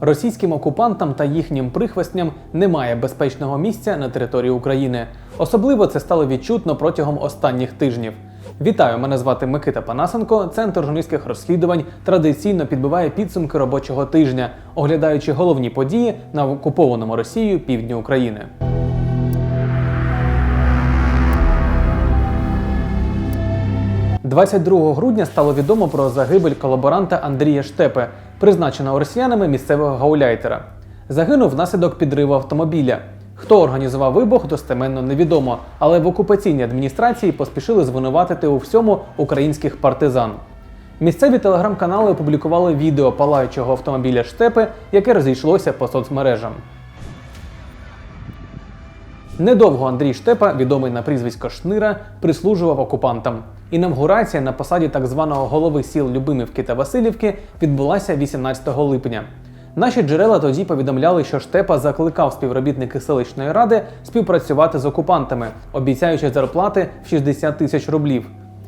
Російським окупантам та їхнім прихвостням немає безпечного місця на території України. Особливо це стало відчутно протягом останніх тижнів. Вітаю, мене звати Микита Панасенко. Центр журналістських розслідувань традиційно підбиває підсумки робочого тижня, оглядаючи головні події на окупованому Росією півдні України. – 22 грудня стало відомо про загибель колаборанта Андрія Штепе, призначеного росіянами місцевого гауляйтера. Загинув внаслідок підриву автомобіля. Хто організував вибух, достеменно невідомо, але в окупаційній адміністрації поспішили звинуватити у всьому українських партизан. Місцеві телеграм-канали опублікували відео палаючого автомобіля Штепи, яке розійшлося по соцмережам. Недовго Андрій Штепа, відомий на прізвисько Шнира, прислужував окупантам. Інавгурація на посаді так званого голови сіл Любимівки та Васильівки відбулася 18 липня. Наші джерела тоді повідомляли, що Штепа закликав співробітники селищної ради співпрацювати з окупантами, обіцяючи зарплати в 60 тисяч рублів.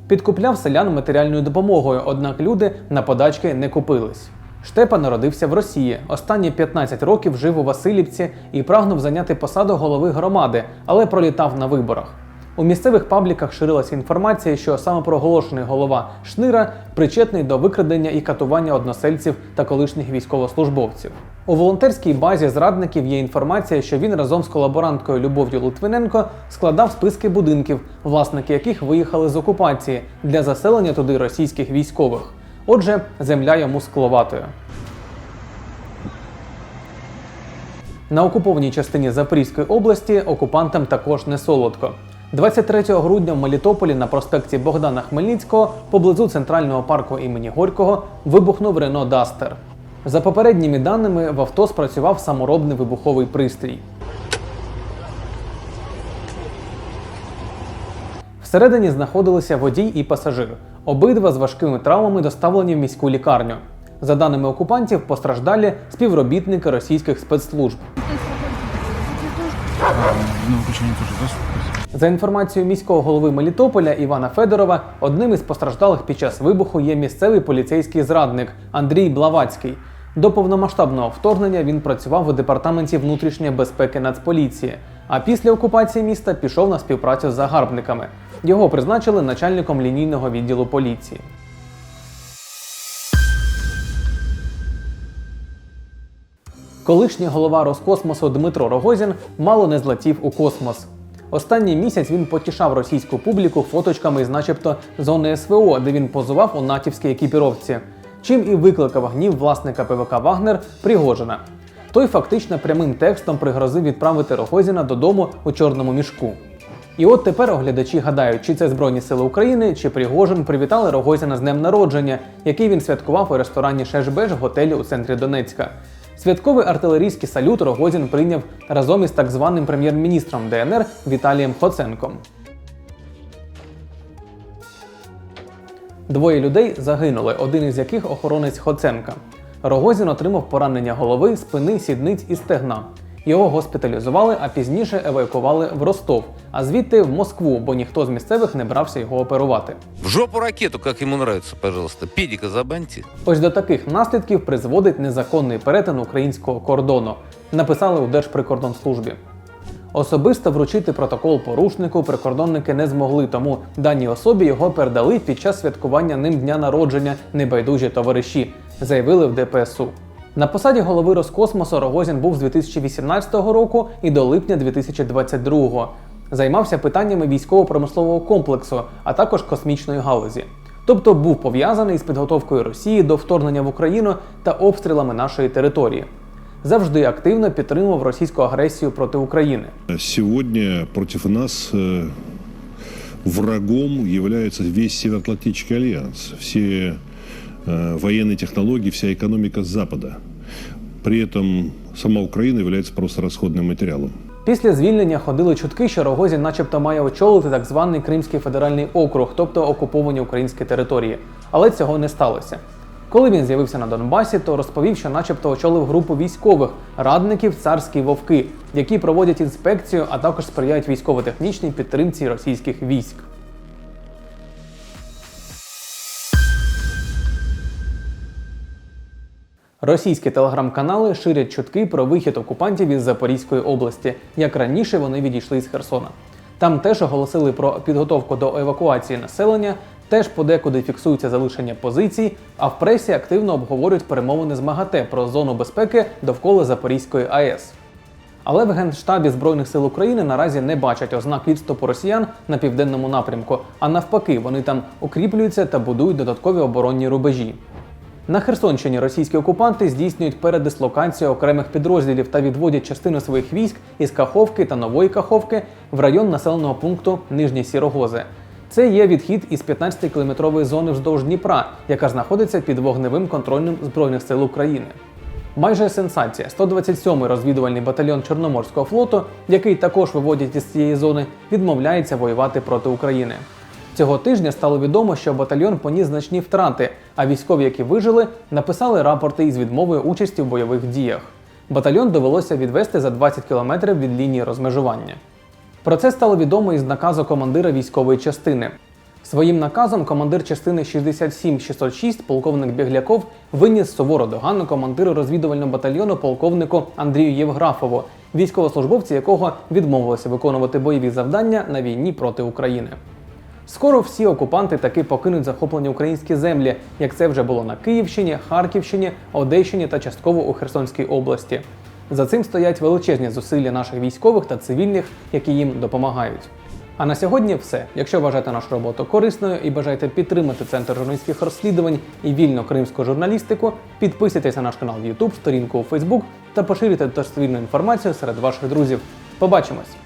Підкупляв селян матеріальною допомогою, однак люди на подачки не купились. Штепа народився в Росії. Останні 15 років жив у Васильівці і прагнув зайняти посаду голови громади, але пролітав на виборах. У місцевих пабліках ширилася інформація, що самопроголошений голова Шнира причетний до викрадення і катування односельців та колишніх військовослужбовців. У волонтерській базі зрадників є інформація, що він разом з колаборанткою Любов'ю Литвиненко складав списки будинків, власники яких виїхали з окупації для заселення туди російських військових. Отже, земля йому скловатою. На окупованій частині Запорізької області окупантам також не солодко. 23 грудня в Мелітополі на проспекті Богдана Хмельницького поблизу центрального парку імені Горького вибухнув Рено Дастер. За попередніми даними, в авто спрацював саморобний вибуховий пристрій. Всередині знаходилися водій і пасажир. Обидва з важкими травмами доставлені в міську лікарню. За даними окупантів, постраждалі співробітники російських спецслужб. Выключение тоже, да? За інформацією міського голови Мелітополя Івана Федорова, одним із постраждалих під час вибуху є місцевий поліцейський зрадник Андрій Блавацький. До повномасштабного вторгнення він працював у департаменті внутрішньої безпеки Нацполіції, а після окупації міста пішов на співпрацю з загарбниками. Його призначили начальником лінійного відділу поліції. Колишній голова Роскосмосу Дмитро Рогозін мало не злетів у космос. Останній місяць він потішав російську публіку фоточками з начебто зони СВО, де він позував у натівській екіпіровці, чим і викликав гнів власника ПВК Вагнер Пригожина. Той фактично прямим текстом пригрозив відправити Рогозіна додому у чорному мішку. І от тепер оглядачі гадають, чи це Збройні Сили України, чи Пригожин привітали Рогозіна з днем народження, який він святкував у ресторані Шешбеж в готелі у центрі Донецька. Святковий артилерійський салют Рогозін прийняв разом із так званим прем'єр-міністром ДНР Віталієм Хоценком. Двоє людей загинули, один із яких охоронець Хоценка. Рогозін отримав поранення голови, спини, сідниць і стегна. Його госпіталізували, а пізніше евакували в Ростов, а звідти в Москву, бо ніхто з місцевих не брався його оперувати. В жопу ракету, как ему нравится, пожалуйста. Педика забаньте. Ось до таких наслідків призводить незаконний перетин українського кордону, написали у Держприкордонслужбі. Особисто вручити протокол порушнику прикордонники не змогли, тому даній особі його передали під час святкування ним дня народження небайдужі товариші, заявили в ДПСУ. На посаді голови Роскосмосу Рогозін був з 2018 року і до липня 2022. Займався питаннями військово-промислового комплексу, а також космічної галузі. Тобто був пов'язаний з підготовкою Росії до вторгнення в Україну та обстрілами нашої території. Завжди активно підтримував російську агресію проти України. Сегодня против нас э, врагом является весь Североатлантический альянс, все э, военные технологии, вся экономика Запада. При этом сама Украина является просто расходным материалом. Після звільнення ходили чутки, що Рогозін начебто має очолити так званий Кримський федеральний округ, тобто окуповані українські території. Але цього не сталося. Коли він з'явився на Донбасі, то розповів, що начебто очолив групу військових радників царські вовки, які проводять інспекцію, а також сприяють військово-технічній підтримці російських військ. Російські телеграм-канали ширять чутки про вихід окупантів із Запорізької області, як раніше вони відійшли з Херсона. Там теж оголосили про підготовку до евакуації населення, теж подекуди фіксується залишення позицій, а в пресі активно обговорюють перемовини з МАГАТЕ про зону безпеки довкола Запорізької АЕС. Але в Генштабі Збройних сил України наразі не бачать ознак відступу росіян на південному напрямку, а навпаки, вони там укріплюються та будують додаткові оборонні рубежі. На Херсонщині російські окупанти здійснюють передислокацію окремих підрозділів та відводять частину своїх військ із Каховки та Нової Каховки в район населеного пункту Нижні Сірогози. Це є відхід із 15-кілометрової зони вздовж Дніпра, яка знаходиться під вогневим контролем Збройних сил України. Майже сенсація. 127-й розвідувальний батальйон Чорноморського флоту, який також виводять із цієї зони, відмовляється воювати проти України. Цього тижня стало відомо, що батальйон поніс значні втрати, а військові, які вижили, написали рапорти із відмовою участі в бойових діях. Батальйон довелося відвести за 20 кілометрів від лінії розмежування. Про це стало відомо із наказу командира військової частини. Своїм наказом командир частини 67606 полковник Бігляков виніс сувору догану командиру розвідувального батальйону полковнику Андрію Євграфову, військовослужбовці якого відмовилися виконувати бойові завдання на війні проти України. Скоро всі окупанти таки покинуть захоплені українські землі, як це вже було на Київщині, Харківщині, Одещині та частково у Херсонській області. За цим стоять величезні зусилля наших військових та цивільних, які їм допомагають. А на сьогодні все. Якщо вважаєте нашу роботу корисною і бажаєте підтримати центр журналістських розслідувань і вільно кримську журналістику, підписуйтесь на наш канал в YouTube, сторінку у Facebook та поширюйте достовірну інформацію серед ваших друзів. Побачимось!